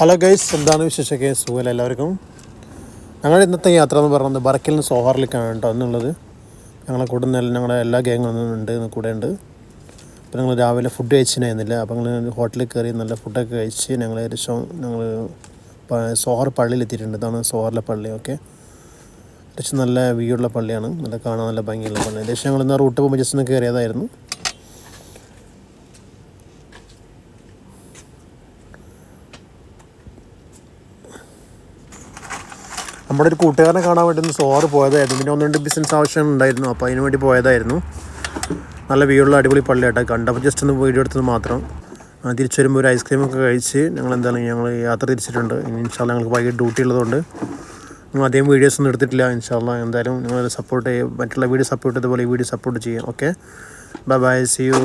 Hello guys എന്താണ് വിശേഷമൊക്കെ? സുഖമല്ല എല്ലാവർക്കും? ഞങ്ങളുടെ ഇന്നത്തെ യാത്ര എന്ന് പറയുന്നത് ബറക്കിൽ നിന്ന് സോഹാറിലേക്കാണ് കേട്ടോ എന്നുള്ളത്. ഞങ്ങളെ കൂടെ നിന്ന് ഞങ്ങളുടെ എല്ലാ ഗ്യാങ്ങും ഉണ്ട് കൂടെ ഉണ്ട്. അപ്പോൾ ഞങ്ങൾ രാവിലെ ഫുഡ് കഴിച്ചിട്ടുണ്ടായിരുന്നില്ല. അപ്പോൾ ഞങ്ങൾ ഹോട്ടലിൽ കയറി നല്ല ഫുഡൊക്കെ കഴിച്ച് ഞങ്ങൾ ഏകദേശം ഞങ്ങൾ സോഹർ പള്ളിയിൽ എത്തിയിട്ടുണ്ട്. ഇതാണ് സോഹറിലെ പള്ളി ഓക്കെ അത്യാവശ്യം നല്ല വ്യൂ ഉള്ള പള്ളിയാണ്. നല്ല കാണാൻ നല്ല ഭംഗിയുള്ള പള്ളി. ഏകദേശം ഞങ്ങൾ ഇന്ന് റൂട്ട് പോകുമ്പോൾ ജസ്റ്റ് ഒന്ന് കയറിയതായിരുന്നു. നമ്മുടെ ഒരു കൂട്ടുകാരനെ കാണാൻ വേണ്ടി ഒന്ന് സോറ് പോയതായിരുന്നു. പിന്നെ ഒന്ന് രണ്ട് ബിസിനസ് ആവശ്യം ഉണ്ടായിരുന്നു. അപ്പോൾ അതിന് വേണ്ടി പോയതായിരുന്നു. നല്ല വ്യൂ അടിപൊളി പള്ളി പള്ളിയാട്ടോ കണ്ടപ്പോൾ ജസ്റ്റ് ഒന്ന് വീഡിയോ എടുത്തത് മാത്രം. തിരിച്ചു വരുമ്പോൾ ഒരു ഐസ്ക്രീം ഒക്കെ കഴിച്ച് ഞങ്ങൾ എന്താണ് ഞങ്ങൾ യാത്ര തിരിച്ചിട്ടുണ്ട്. ഇനി ഇൻഷാല്ല ഞങ്ങൾക്ക് വൈകിട്ട് ഡ്യൂട്ടി ഉള്ളതുകൊണ്ട് നിങ്ങൾ അധികം വീഡിയോസ് ഒന്നും എടുത്തിട്ടില്ല. ഇൻഷാല്ല എന്തായാലും നിങ്ങൾ സപ്പോർട്ട് ചെയ്യും. മറ്റുള്ള വീഡിയോ സപ്പോർട്ട് ചെയ്തപോലെ ഈ വീഡിയോ സപ്പോർട്ട് ചെയ്യാം. Okay bye bye see you